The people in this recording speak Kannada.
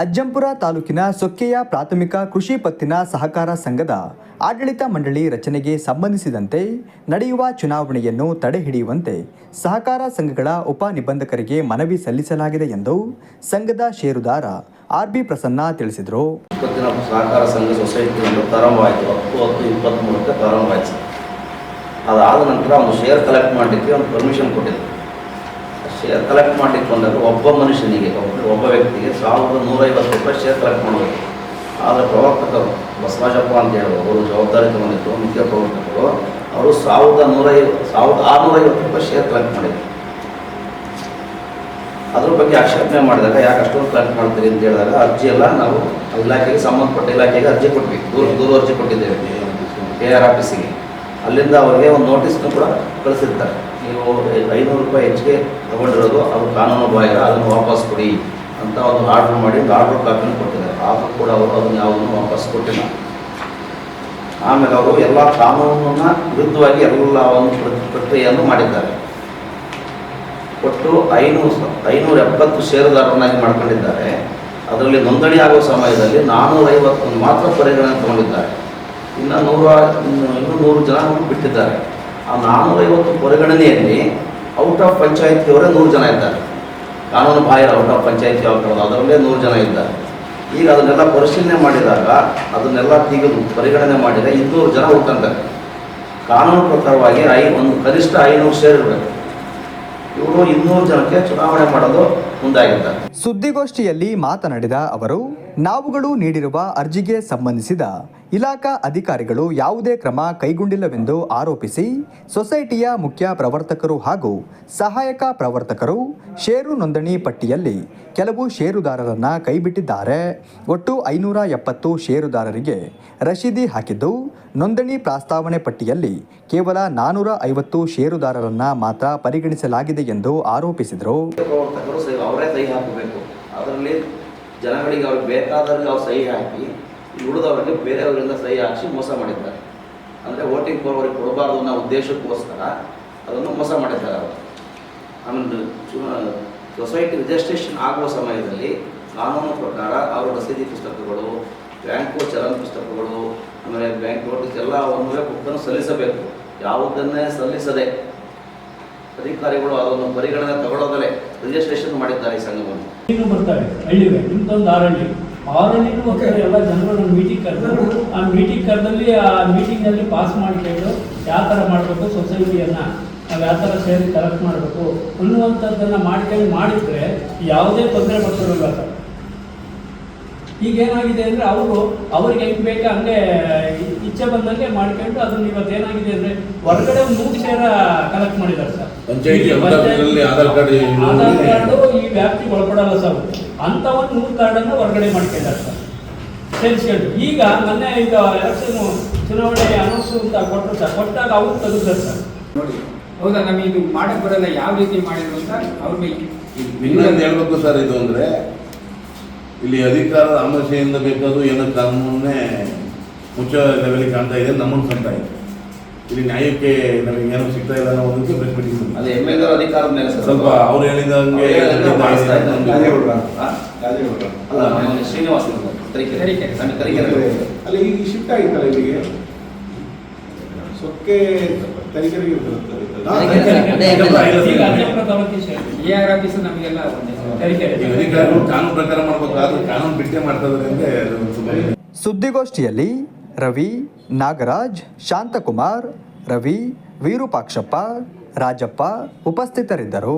ಅಜ್ಜಂಪುರ ತಾಲೂಕಿನ ಸೊಕ್ಕೆಯ ಪ್ರಾಥಮಿಕ ಕೃಷಿ ಪತ್ತಿನ ಸಹಕಾರ ಸಂಘದ ಆಡಳಿತ ಮಂಡಳಿ ರಚನೆಗೆ ಸಂಬಂಧಿಸಿದಂತೆ ನಡೆಯುವ ಚುನಾವಣೆಯನ್ನು ತಡೆಹಿಡಿಯುವಂತೆ ಸಹಕಾರ ಸಂಘಗಳ ಉಪ ನಿಬಂಧಕರಿಗೆ ಮನವಿ ಸಲ್ಲಿಸಲಾಗಿದೆ ಎಂದು ಸಂಘದ ಷೇರುದಾರ ಆರ್ ಬಿ ಪ್ರಸನ್ನ ತಿಳಿಸಿದರು. ಸಹಕಾರ ಸಂಘ ಸೊಸೈಟಿ ಅದಾದ ನಂತರ ಒಂದು ಶೇರ್ ಕಲೆಕ್ಟ್ ಮಾಡಲಿಕ್ಕೆ ಒಂದು ಪರ್ಮಿಷನ್ ಕೊಟ್ಟಿದ್ರು. ಶೇರ್ ಕಲೆಕ್ಟ್ ಮಾಡಲಿಕ್ಕೆ ಬಂದಾಗ ಒಬ್ಬ ಮನುಷ್ಯನಿಗೆ, ಒಬ್ಬ ವ್ಯಕ್ತಿಗೆ ಸಾವಿರದ ನೂರೈವತ್ತು ರೂಪಾಯಿ ಶೇರ್ ಕಲೆಕ್ಟ್ ಮಾಡಬೇಕು ಆದರೆ ಪ್ರವರ್ತಕರು ಬಸವರಾಜಪ್ಪ ಅಂತ ಹೇಳೋರು ಅವರು ಜವಾಬ್ದಾರಿ ತಗೊಂಡಿದ್ದರು ಮುಖ್ಯ ಪ್ರವರ್ತಕರು, ಅವರು ಸಾವಿರದ ನೂರೈವತ್ತು ಸಾವಿರದ ಆರುನೂರೈವತ್ತು ರೂಪಾಯಿ ಶೇರ್ ಕಲೆಕ್ಟ್ ಮಾಡಿದ್ರು. ಅದ್ರ ಬಗ್ಗೆ ಆಕ್ಷೇಪಣೆ ಮಾಡಿದಾಗ, ಯಾಕೆ ಅಷ್ಟೊಂದು ಕಲೆಕ್ಟ್ ಮಾಡ್ತೀರಿ ಅಂತ ಹೇಳಿದಾಗ, ಅರ್ಜಿ ಎಲ್ಲ ನಾವು ಇಲಾಖೆಗೆ, ಸಂಬಂಧಪಟ್ಟ ಇಲಾಖೆಗೆ ಅರ್ಜಿ ಕೊಟ್ವಿ. ದೂರ ದೂರ ಅರ್ಜಿ ಕೊಟ್ಟಿದ್ದೇವೆ. ಕೆ ಆರ್ ಆಫೀಸಿಗೆ ಅಲ್ಲಿಂದ ಅವರಿಗೆ ಒಂದು ನೋಟಿಸ್ನು ಕೂಡ ಕಳಿಸಿರ್ತಾರೆ. ನೀವು ಐನೂರು ರೂಪಾಯಿ ಹೆಚ್ಚಿಗೆ ತಗೊಂಡಿರೋದು, ಅದು ಕಾನೂನು ಬಾಹಿರ, ಅದನ್ನು ವಾಪಸ್ ಕೊಡಿ ಅಂತ ಒಂದು ಆರ್ಡ್ರ್ ಮಾಡಿ ಒಂದು ಆರ್ಡ್ರ್ ಕಾಪಿನೂ ಕೊಟ್ಟಿದ್ದಾರೆ. ಆದರೂ ಕೂಡ ಅವರು ಅದನ್ನು ಯಾವುದನ್ನು ವಾಪಸ್ ಕೊಟ್ಟಿಲ್ಲ. ಆಮೇಲೆ ಅವರು ಎಲ್ಲ ಕಾನೂನನ್ನು ವಿರುದ್ಧವಾಗಿ ಎಲ್ಲ ಒಂದು ಪ್ರ- ಪ್ರಕ್ರಿಯೆಯನ್ನು ಮಾಡಿದ್ದಾರೆ. ಒಟ್ಟು ಐನೂರು ಐನೂರ ಎಪ್ಪತ್ತು ಷೇರುದಾರರನ್ನಾಗಿ ಮಾಡ್ಕೊಂಡಿದ್ದಾರೆ. ಅದರಲ್ಲಿ ನೋಂದಣಿ ಆಗುವ ಸಮಯದಲ್ಲಿ ನಾನ್ನೂರೈವತ್ತೊಂದು ಮಾತ್ರ ಪರಿಗಣನೆ ತಗೊಂಡಿದ್ದಾರೆ. ಇನ್ನು ನೂರ, ಇನ್ನು ನೂರು ಜನ ಬಿಟ್ಟಿದ್ದಾರೆ. ಆ ನಾನ್ನೂರೈವತ್ತು ಪರಿಗಣನೆಯಲ್ಲಿ ಔಟ್ ಆಫ್ ಪಂಚಾಯತಿಯವರೇ ನೂರು ಜನ ಇದ್ದಾರೆ. ಕಾನೂನು ಬಾಹಿರ ಔಟ್ ಆಫ್ ಪಂಚಾಯತಿ ಯಾವ ಅದರಲ್ಲೇ ನೂರು ಜನ ಇದ್ದಾರೆ. ಈಗ ಅದನ್ನೆಲ್ಲ ಪರಿಶೀಲನೆ ಮಾಡಿದಾಗ, ಅದನ್ನೆಲ್ಲ ತೆಗೆದು ಪರಿಗಣನೆ ಮಾಡಿದರೆ ಇನ್ನೂರು ಜನ ಉಳ್ಕೊಂತಾರೆ ಕಾನೂನು ಪ್ರಕಾರವಾಗಿ ಐ, ಒಂದು ಕನಿಷ್ಠ ಐನೂರು ಶೇರ್ ಇರಬೇಕು. ಇವರು ಇನ್ನೂರು ಜನಕ್ಕೆ ಚುನಾವಣೆ ಮಾಡಲು ಮುಂದಾಗಿದ್ದಾರೆ. ಸುದ್ದಿಗೋಷ್ಠಿಯಲ್ಲಿ ಮಾತನಾಡಿದ ಅವರು ನಾವುಗಳು ನೀಡಿರುವ ಅರ್ಜಿಗೆ ಸಂಬಂಧಿಸಿದ ಇಲಾಖಾ ಅಧಿಕಾರಿಗಳು ಯಾವುದೇ ಕ್ರಮ ಕೈಗೊಂಡಿಲ್ಲವೆಂದು ಆರೋಪಿಸಿ ಸೊಸೈಟಿಯ ಮುಖ್ಯ ಪ್ರವರ್ತಕರು ಹಾಗೂ ಸಹಾಯಕ ಪ್ರವರ್ತಕರು ಷೇರು ನೋಂದಣಿ ಪಟ್ಟಿಯಲ್ಲಿ ಕೆಲವು ಷೇರುದಾರರನ್ನು ಕೈಬಿಟ್ಟಿದ್ದಾರೆ. ಒಟ್ಟು ಐನೂರ ಎಪ್ಪತ್ತು ಷೇರುದಾರರಿಗೆ ರಶೀದಿ ಹಾಕಿದ್ದು, ನೋಂದಣಿ ಪ್ರಸ್ತಾವನೆ ಪಟ್ಟಿಯಲ್ಲಿ ಕೇವಲ ನಾನೂರ ಐವತ್ತು ಷೇರುದಾರರನ್ನು ಮಾತ್ರ ಪರಿಗಣಿಸಲಾಗಿದೆ ಎಂದು ಆರೋಪಿಸಿದರು. ಜನಗಳಿಗೆ ಅವ್ರಿಗೆ ಬೇಕಾದವ್ರಿಗೆ ಅವ್ರು ಸಹಿ ಹಾಕಿ ಉಳಿದವ್ರಿಗೆ ಬೇರೆಯವರಿಂದ ಸಹಿ ಹಾಕಿಸಿ ಮೋಸ ಮಾಡಿದ್ದಾರೆ. ಅಂದರೆ ವೋಟಿಂಗ್ ಬರೋರಿಗೆ ಕೊಡಬಾರ್ದು ಅನ್ನೋ ಉದ್ದೇಶಕ್ಕೋಸ್ಕರ ಅದನ್ನು ಮೋಸ ಮಾಡಿದ್ದಾರೆ ಅವರು. ಆಮೇಲೆ ಸೊಸೈಟಿ ರಿಜಿಸ್ಟ್ರೇಷನ್ ಆಗುವ ಸಮಯದಲ್ಲಿ ಕಾನೂನು ಪ್ರಕಾರ ಅವರ ರಸೀದಿ ಪುಸ್ತಕಗಳು, ಬ್ಯಾಂಕು ಚಲನ ಪುಸ್ತಕಗಳು, ಆಮೇಲೆ ಬ್ಯಾಂಕ್ ನೋಟಿಸ್ ಎಲ್ಲ ಒಂದು ಪುಸ್ತಕ ಸಲ್ಲಿಸಬೇಕು. ಯಾವುದನ್ನೇ ಸಲ್ಲಿಸದೆ ಅಧಿಕಾರಿಗಳು ಅದನ್ನು ಪರಿಗಣನೆ ತಗೊಳ್ಳೋದಲ್ಲೇ ರಿಜಿಸ್ಟ್ರೇಷನ್ ಮಾಡಿದ್ದಾರೆ ಈ ಸಂಘವನ್ನು. ಹಳ್ಳಿನೂ ಬರ್ತಾರೆ? ಹಳ್ಳಿವೆ ನಿಮ್ದೊಂದು ಆರಳ್ಳಿ ಆರಳ್ಳಿನೂ ಹೋಗ್ತಾರೆ ಎಲ್ಲ ಜನಗಳು ಮೀಟಿಂಗ್ ಕರೆದ್ರು. ಆ ಮೀಟಿಂಗ್ ಕರೆದಲ್ಲಿ, ಆ ಮೀಟಿಂಗ್ನಲ್ಲಿ ಪಾಸ್ ಮಾಡಿಕೊಂಡು ಯಾವ ಥರ ಮಾಡಬೇಕು ಸೊಸೈಟಿಯನ್ನು ನಾವು ಯಾವ ಥರ ಸೇರಿ ಕಲೆಕ್ಟ್ ಮಾಡಬೇಕು ಅನ್ನುವಂಥದ್ದನ್ನು ಮಾಡ್ಕೊಂಡು ಮಾಡಿದರೆ ಯಾವುದೇ ತೊಂದರೆ ಬರ್ತಿರೋಲ್ಲ. ಸರ್ ಈಗ ಏನಾಗಿದೆ ಅಂದರೆ ಅವರು ಅವ್ರಿಗೆ ಹೆಂಗೆ ಬೇಕಾ ಹಂಗೆ ಇಚ್ಛೆ ಬಂದಂಗೆ ಮಾಡ್ಕೊಂಡು ಅದನ್ನ ಇವತ್ತು ಏನಾಗಿದೆ ಅಂದರೆ ಹೊರಗಡೆ ಒಂದು ಮೂರು ಶೇರ ಕಲೆಕ್ಟ್ ಮಾಡಿದ್ದಾರೆ ಸರ್. ಆಧಾರ್ ಕಾರ್ಡ್ ಈ ವ್ಯಾಪ್ತಿಗೆ ಒಳಪಡಲ್ಲ ಸರ್. ಅಂತ ಒಂದು ನೂರು ಕಾರ್ಡನ್ನು ಹೊರಗಡೆ ಮಾಡ್ಕೊಂಡಿದ್ದಾರೆ ಸರ್. ಸೇರಿಸ್ಕೊಂಡು. ಈಗ ಮೊನ್ನೆ ಈಗ ಎಲೆಕ್ಷನ್ ಚುನಾವಣೆ ಅನೌನ್ಸ್ ಅಂತ ಕೊಟ್ಟರು ಸರ್. ಕೊಟ್ಟಾಗ ಅವ್ರು ತೆಗೆದ್ರು ಸರ್. ನೋಡಿ ಹೌದಾ? ನಮಗೆ ಇದು ಮಾಡಕ್ ಬರಲ್ಲ. ಯಾವ ರೀತಿ ಮಾಡಿದ್ರು ಅಂತ ಅವ್ರಿಗೆ ಇನ್ನೊಂದು ಹೇಳ್ಬೇಕು ಸರ್ ಇದು ಅಂದ್ರೆ ಇಲ್ಲಿ ಅಧಿಕಾರದ ಆಮಸೆಯಿಂದ ಬೇಕಾದ್ರು ಏನೋ ಕಾನೂನೇ ಮುಚ್ಚ ಲೆವೆಲ್ ಕಾಣ್ತಾ ಇದೆ ನಮ್ಮನ್ನು ಕಾಣ್ತಾ ಇದೆ. ಇಲ್ಲಿ ನ್ಯಾಯಕ್ಕೆ ನಮಗೆ ಏನೋ ಸಿಗ್ತಾ ಇಲ್ಲ ಅನ್ನೋದಕ್ಕೆ ಪ್ರೆಸ್ ಮೀಟಿಂಗ್ ಅಧಿಕಾರ ಎಂ ಎಲ್ ಅಧಿಕಾರದ ಮೇಲೆ ಸ್ವಲ್ಪ ಅವ್ರು ಹೇಳಿದ ಹಂಗೆ ಶ್ರೀನಿವಾಸ ಅಲ್ಲ ಶಿಫ್ಟ್ ಆಗಿತ್ತಲ್ಲ ಇಲ್ಲಿಗೆ? ಸೊಕ್ಕೆ ನಮಗೆಲ್ಲ ಕಾನೂನು ಪ್ರಕಾರ ಕಾನೂನು ಬಿಟ್ಟೆ ಮಾಡ್ತಾ ಇದ್ದಾರೆ ಸುದ್ದಿಗೋಷ್ಠಿಯಲ್ಲಿ ರವಿ ನಾಗರಾಜ್ ಶಾಂತಕುಮಾರ್ ರವಿ ವಿರೂಪಾಕ್ಷಪ್ಪ ರಾಜಪ್ಪ ಉಪಸ್ಥಿತರಿದ್ದರು.